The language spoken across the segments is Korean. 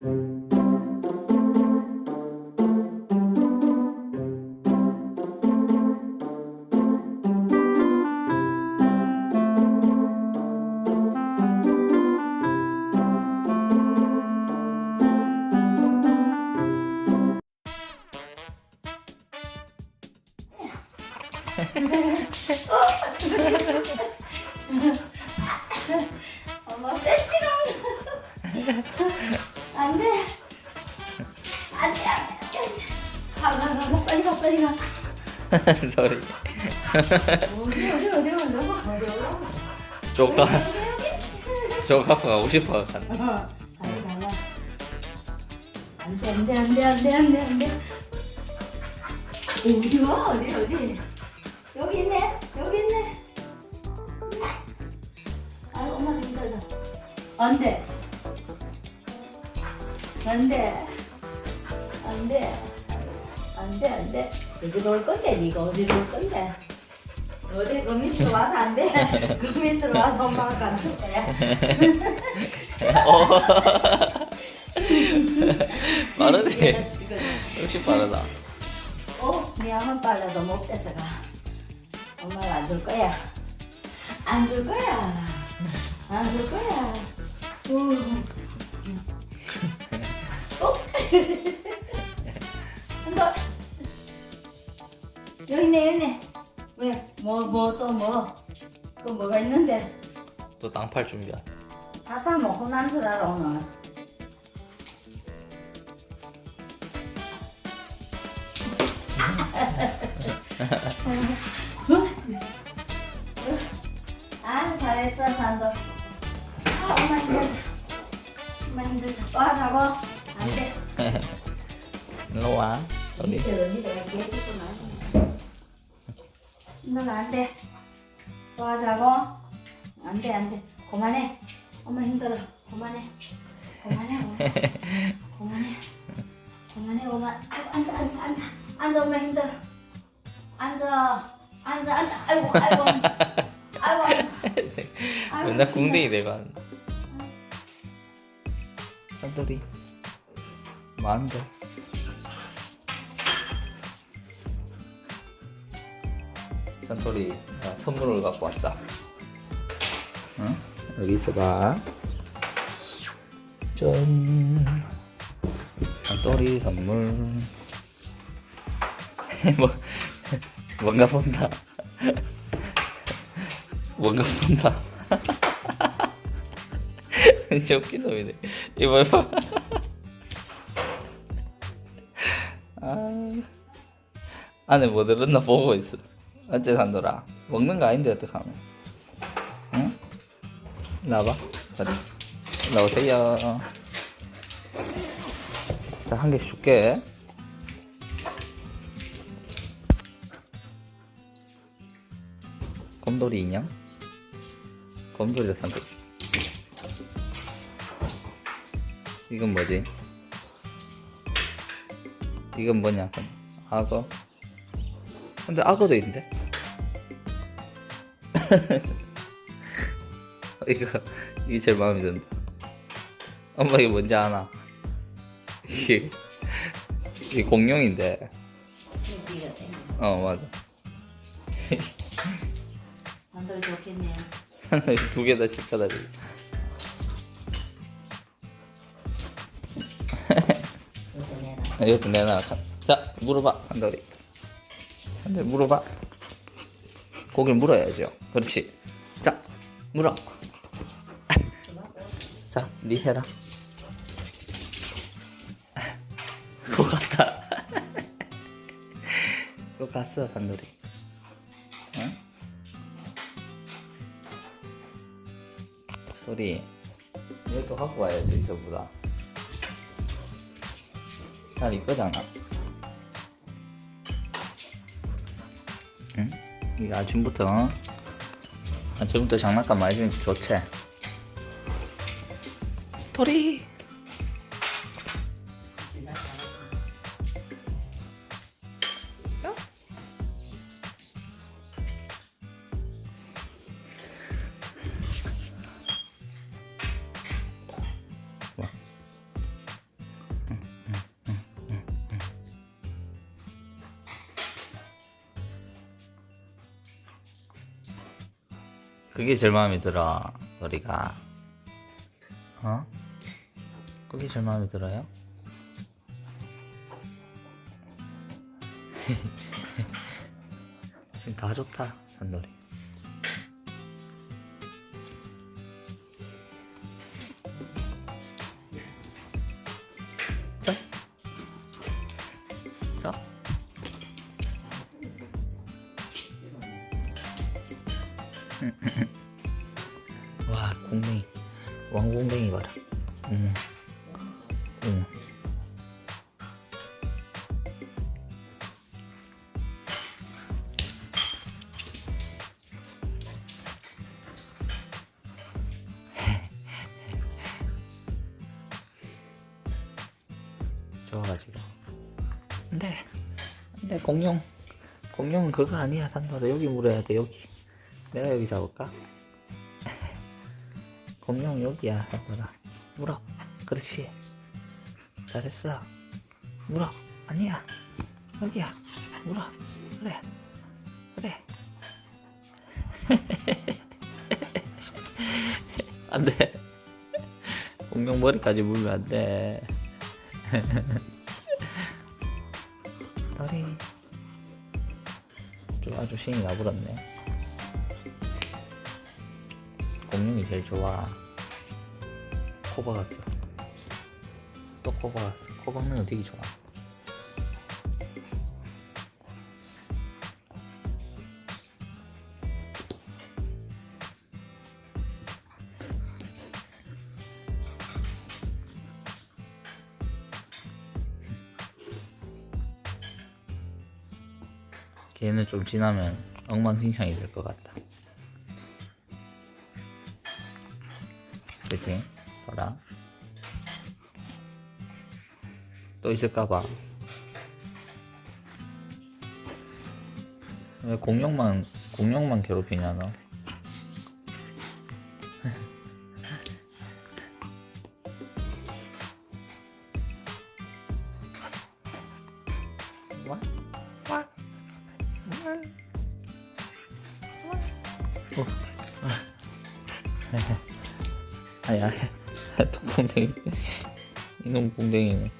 엄마 떼지롱 안 돼. 안 돼 안 돼 가 가가 빨리 가 빨리 가. 소리. 어디 어디 어디 어디 어디 조카. 어디 조카 가고 싶어. 어 빨리 가라 안 돼 안 돼 안 돼 안 돼 안 돼 안 돼. 어디 와 어디 어디? 여기 있네 여기 있네. 아유 엄마도 힘들다 안돼 안돼 안돼 안돼 안돼 어디로 올 건데 니가 어디로 올 건데 어디 그 밑으로 와서 안돼 그 밑으로 와서 엄마가 간줄 거야 어. 빠르네 역시 빠르다 어, 네 한번 빨라도 못 뺏어가. 엄마가 안 줄 거야. 안 줄 거야. 안 줄 거야. 우. 어? 한번. 여기 있네, 여기 있네. 왜? 뭐, 뭐, 또 뭐? 그 뭐가 있는데? 또 땅팔 준비야 다 다 먹고 난 줄 알아, 오늘. 아 잘했어 산도 아 엄마 힘들다 엄마 힘들다 와 잡아 안돼 일로 와 계시구나 넌 안돼 와 잡아 안돼 안돼 그만해 엄마 힘들어 그만해 그만해 엄마. 그만해 그만해 엄마 아이고 앉아 앉아 앉아 앉아 엄마 힘들어 앉아 앉아 앉아 아이고 아이고 앉아 아이고 앉아 맨날 궁뎅이 내가 한다 산돌이 많은데. 산돌이 나 선물을 갖고 왔다. 응? 여기 있어봐. 짠. 산돌이 선물. 뭐 뭔가 본다. 뭔가 본다. 진짜 웃긴 놈이네. 이거 봐 안에 뭐 들었나 보고 있어. 어째 산돌아 먹는 거 아닌데 어떡하노? 응? 일로 와봐. 그래 일로 오세요. 자 한개 줄게. 곰돌이 인형? 곰돌이 산돌 이건 뭐지? 이건 뭐냐? 악어? 근데 악어도 있는데? 이거 이게 제일 마음에 든다. 엄마 이게 뭔지 아나? 이게 이게 공룡인데. 어 맞아. 남들 좋겠네 두 개 다 집가다 아, 이것도 내놔. 자, 물어봐, 한돌이. 한돌이 물어봐. 고기를 물어야죠. 그렇지. 자, 물어. 자, 니 해라. 그거 같다. 그거 갔어, 한돌이. 응? 소리. 이것도 갖고 와야지, 이거보다. 잘 이거잖아. 응? 이거 아침부터 아침부터 장난감 많이 주면 좋지. 토리. 그게 제일 마음에 들어 너리가 어? 그게 제일 마음에 들어요? 지금 다 좋다 산돌이 와 공댕이. 왕공댕이 봐라. 응. 응. 좋아가지고 근데 근데 공룡 공룡은 그거 아니야 산다라 여기 물어야 돼 여기 내가 여기 잡을까? 공룡 여기야 산다라 물어. 그렇지. 잘했어. 물어. 아니야. 여기야. 물어. 그래. 그래. 안돼. 공룡 머리까지 물면 안돼. 머리. 좀 아주 신이 나버렸네 공룡이 제일 좋아. 코 박았어. 또코 박았어. 코 박는 거 되게 좋아. 걔는 좀 지나면 엉망진창이 될 것 같다. 그치? 봐라. 또 있을까봐. 왜 공룡만, 공룡만 괴롭히냐, 너? 와? 와? 어. 아야, 또 공댕이. 이놈 공댕이네.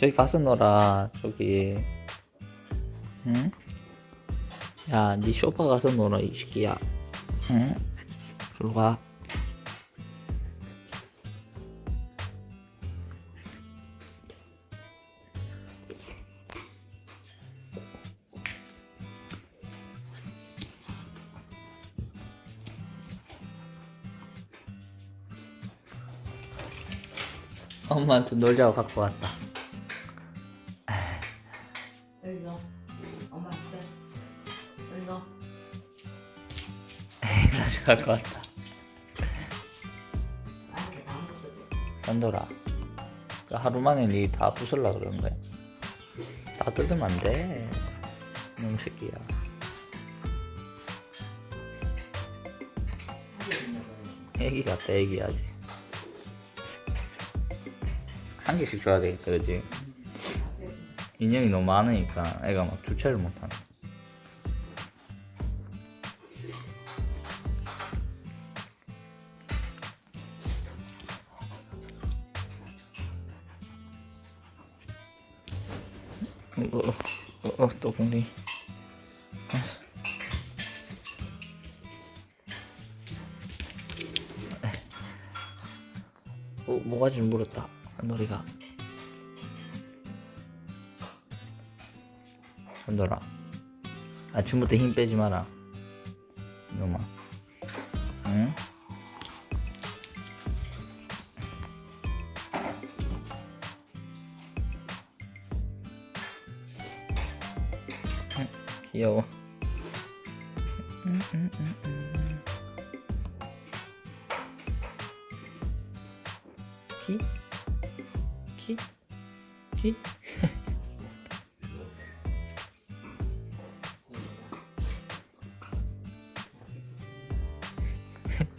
저기 가서 놀아, 저기. 응? 야, 니 쇼파 가서 놀아, 이 새끼야. 응? 저로 가. 엄마한테 놀자고 갖고 왔다. 여기 넣어. 엄마한테. 여기 넣어. 다시 갖고 왔다. 아이게 나무도 돼. 산돌아. 그 하루 만에 니 다 부술라 그러는 거야. 다 뜯으면 안 돼. 너무 새끼야. 애기 같다, 애기 아직. 한 개씩 줘야 되겠다, 그지? 인형이 너무 많으니까 애가 막 주체를 못하네. 어, 어, 어, 또 공리. 어, 뭐가 좀 물었다. 한돌이가. 한돌아. 아침부터 힘 빼지 마라. 이놈아. 응? 귀여워. 음, 음, 음, 음. 키? 뭐지?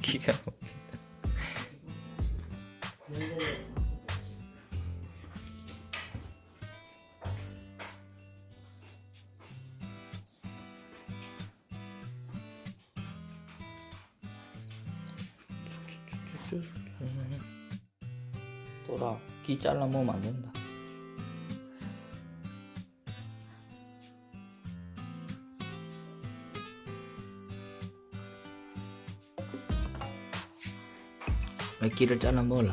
기가 돌아 귀 잘라 먹으면 안 된다. 왜 귀를 잘라 먹으려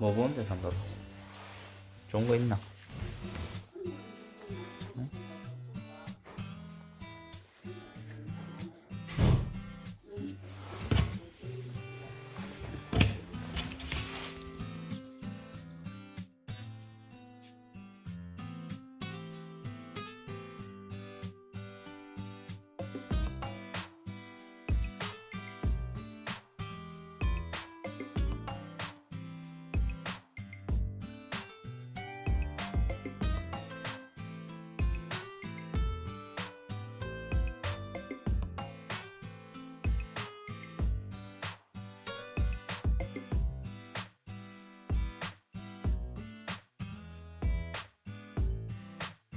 뭐 보는데 산다고? 좋은 거 있나?